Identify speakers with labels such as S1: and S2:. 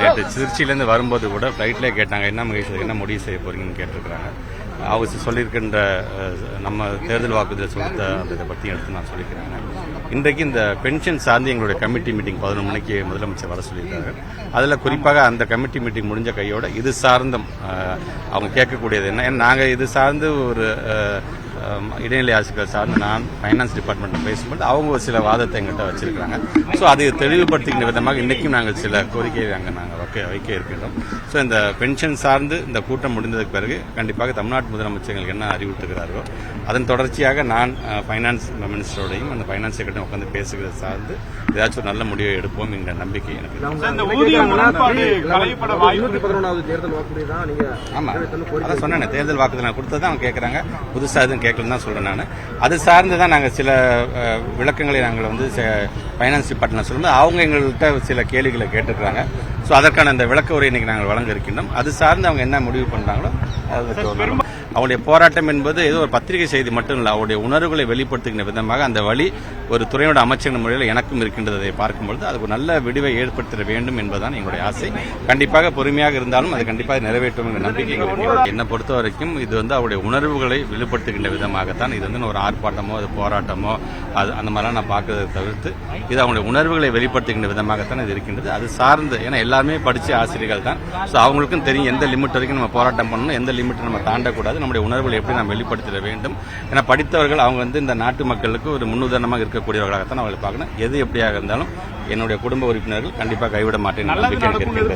S1: நேற்று திருச்சியிலேருந்து வரும்போது கூட ஃப்ளைட்லேயே கேட்டாங்க என்ன மகேஷ் என்ன முடிவு செய்ய போகிறீங்கன்னு கேட்டிருக்கிறாங்க. அவங்க சொல்லியிருக்கின்ற நம்ம தேர்தல் வாக்குறுதியில் சொல்லித்த அந்த இதை பற்றி எடுத்து நான் சொல்லிக்கிறேன். இன்றைக்கு இந்த பென்ஷன் சார்ந்து எங்களுடைய கமிட்டி மீட்டிங் பதினொன்று மணிக்கு முதலமைச்சர் வர சொல்லியிருக்காங்க அதில் குறிப்பாக அந்த கமிட்டி மீட்டிங் முடிஞ்ச கையோட இது சார்ந்தும் அவங்க கேட்கக்கூடியது என்ன? ஏன்னா நாங்கள் இது சார்ந்து ஒரு இடைநிலை ஆசிரியர் சார்ந்து நான் ஃபைனான்ஸ் டிபார்ட்மெண்ட் பேசும்போது அவங்க ஒரு சில வாதத்தை எங்கள்கிட்ட வச்சிருக்காங்க ஸோ அதை தெளிவுபடுத்துகின்ற விதமாக இன்றைக்கும் நாங்கள் சில கோரிக்கையை அங்கே நாங்கள் வைக்க வைக்க இருக்கின்றோம். ஸோ இந்த பென்ஷன் சார்ந்து இந்த கூட்டம் முடிந்ததுக்கு பிறகு கண்டிப்பாக தமிழ்நாட்டு முதலமைச்சர் எங்களுக்கு என்ன அறிவுறுத்துகிறாரோ அதன் தொடர்ச்சியாக நான் ஃபைனான்ஸ் மினிஸ்டரோடையும் அந்த ஃபைனான்ஸ் செக்ரட்டரி உட்காந்து பேசுகிறது சார்ந்து ஏதாச்சும் ஒரு நல்ல முடிவை எடுப்போம் என்ற நம்பிக்கை எனக்கு இருக்கு.
S2: இந்த ஊதிய முரண்பாடு களையப்பட வாய்ப்பு
S3: இருநூத்தி பதினொன்றாவது தேர்தல் வாக்குறுதி தான் நீங்க
S1: ஆமா. அதான் சொன்னேன் தேர்தல் வாக்குறுதி நான் கொடுத்தது அவங்க கேட்கறாங்க புதுசா எதுவும் கேட்கலன்னு தான் சொல்றேன் நான். அது சார்ந்து தான் நாங்கள் சில விளக்கங்களை நாங்கள் வந்து ஃபைனான்ஸ் டிபார்ட்மெண்ட் சொல்லும்போது அவங்க எங்கள்கிட்ட சில கேள்விகளை கேட்டிருக்காங்க ஸோ அதற்கான அந்த விளக்க உரை இன்னைக்கு நாங்கள் வழங்க இருக்கின்றோம். அது சார்ந்து அவங்க என்ன முடிவு பண்றாங்களோ அதுக்கு ஒரு- அவருடைய போராட்டம் என்பது ஏதோ ஒரு பத்திரிகை செய்தி மட்டும் இல்லை அவருடைய உணர்வுகளை வெளிப்படுத்துகின்ற விதமாக அந்த வழி ஒரு துறையோட அமைச்சர் முறையில் எனக்கும் இருக்கின்றதை. பார்க்கும்பொழுது அதுக்கு நல்ல விடிவை ஏற்படுத்த வேண்டும் என்பதுதான் எங்களுடைய ஆசை. கண்டிப்பாக பொறுமையாக இருந்தாலும் அது கண்டிப்பாக நிறைவேற்றும் என்ற நம்பிக்கை என்னை பொறுத்த வரைக்கும் இது வந்து அவருடைய உணர்வுகளை வெளிப்படுத்துகின்ற விதமாகத்தான் இது வந்து ஒரு ஆர்ப்பாட்டமோ அது போராட்டமோ அது அந்த மாதிரிலாம் நான் பார்க்கறதை தவிர்த்து இது அவங்களுடைய உணர்வுகளை வெளிப்படுத்துகின்ற விதமாகத்தான் இது இருக்கின்றது. அது சார்ந்து ஏன்னா எல்லாருமே படிச்ச ஆசிரியர்கள் தான் ஸோ அவங்களுக்கும் தெரியும் எந்த லிமிட் வரைக்கும் நம்ம போராட்டம் பண்ணணும் எந்த லிமிட் நம்ம தாண்டக்கூடாது நம்முடைய உணர்வுகளை எப்படி நாம் வெளிப்படுத்திட வேண்டும் ஏன்னா படித்தவர்கள் அவங்க வந்து இந்த நாட்டு மக்களுக்கு ஒரு முன்னுதாரணமாக இருக்கக்கூடியவர்களாகத்தான் அவங்களை பார்க்கணும். எது எப்படியாக இருந்தாலும் என்னுடைய குடும்ப உறுப்பினர்கள் கண்டிப்பாக கைவிட மாட்டேன்